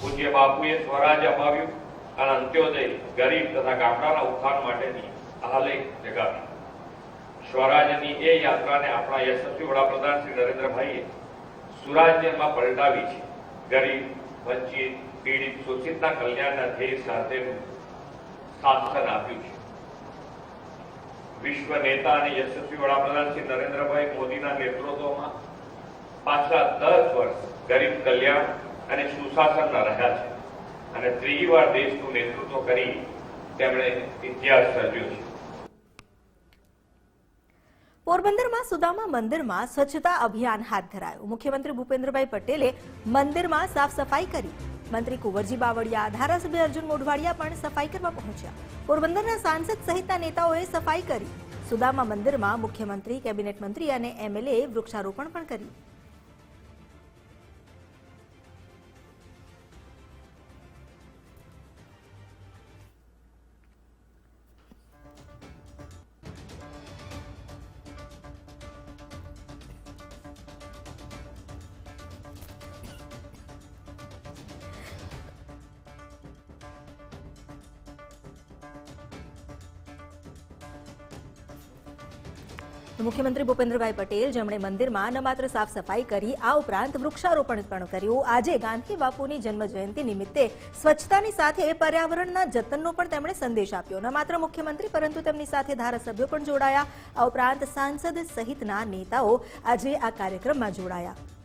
પૂજ્ય બાપુએ સ્વરાજ અપાવ્યું અને અંત્યોદય ગરીબ તથા ગામડાના ઉત્થાન માટેની આલેખ જગાવી. સ્વરાજની એ યાત્રાને આપણા યશસ્વી વડાપ્રધાન શ્રી નરેન્દ્રભાઈએ સુરાજ્યમાં પલટાવી છે. ગરીબ, વંચિત, પીડિત, શોષિતના કલ્યાણના ધ્યેય સાથેનું શાસન આપ્યું છે. વિશ્વ નેતા અને યશસ્વી વડાપ્રધાન શ્રી નરેન્દ્રભાઈ મોદીના નેતૃત્વમાં પાછલા દસ વર્ષ ગરીબ કલ્યાણ અને સુશાસનના રહ્યા છે. અને ત્રીજી વાર દેશનું નેતૃત્વ કરી તેમણે ઇતિહાસ સર્જ્યો છે. પોરબંદરમાં સુદામા મંદિરમાં સ્વચ્છતા અભિયાન હાથ ધરાયું. મુખ્યમંત્રી ભૂપેન્દ્રભાઈ પટેલે મંદિરમાં સાફ સફાઈ કરી. મંત્રી કુંવરજી બાવળિયા, ધારાસભ્ય અર્જુન મોઢવાડિયા પણ સફાઈ કરવા પહોંચ્યા. પોરબંદરના સાંસદ સહિતના નેતાઓએ સફાઈ કરી. સુદામા મંદિરમાં મુખ્યમંત્રી, કેબિનેટ મંત્રી અને એમએલએ વૃક્ષારોપણ પણ કર્યું. મુખ્યમંત્રી ભૂપેન્દ્રભાઈ પટેલ જેમણે મંદિરમાં ન માત્ર સાફ સફાઈ કરી, આ ઉપરાંત વૃક્ષારોપણ પણ કર્યું. આજે ગાંધી બાપુની જન્મ જયંતિ નિમિત્તે સ્વચ્છતાની સાથે પર્યાવરણના જતનનો પણ તેમણે સંદેશ આપ્યો. ન માત્ર મુખ્યમંત્રી, પરંતુ તેમની સાથે ધારાસભ્યો પણ જોડાયા. આ ઉપરાંત સાંસદ સહિતના નેતાઓ આજે આ કાર્યક્રમમાં જોડાયા.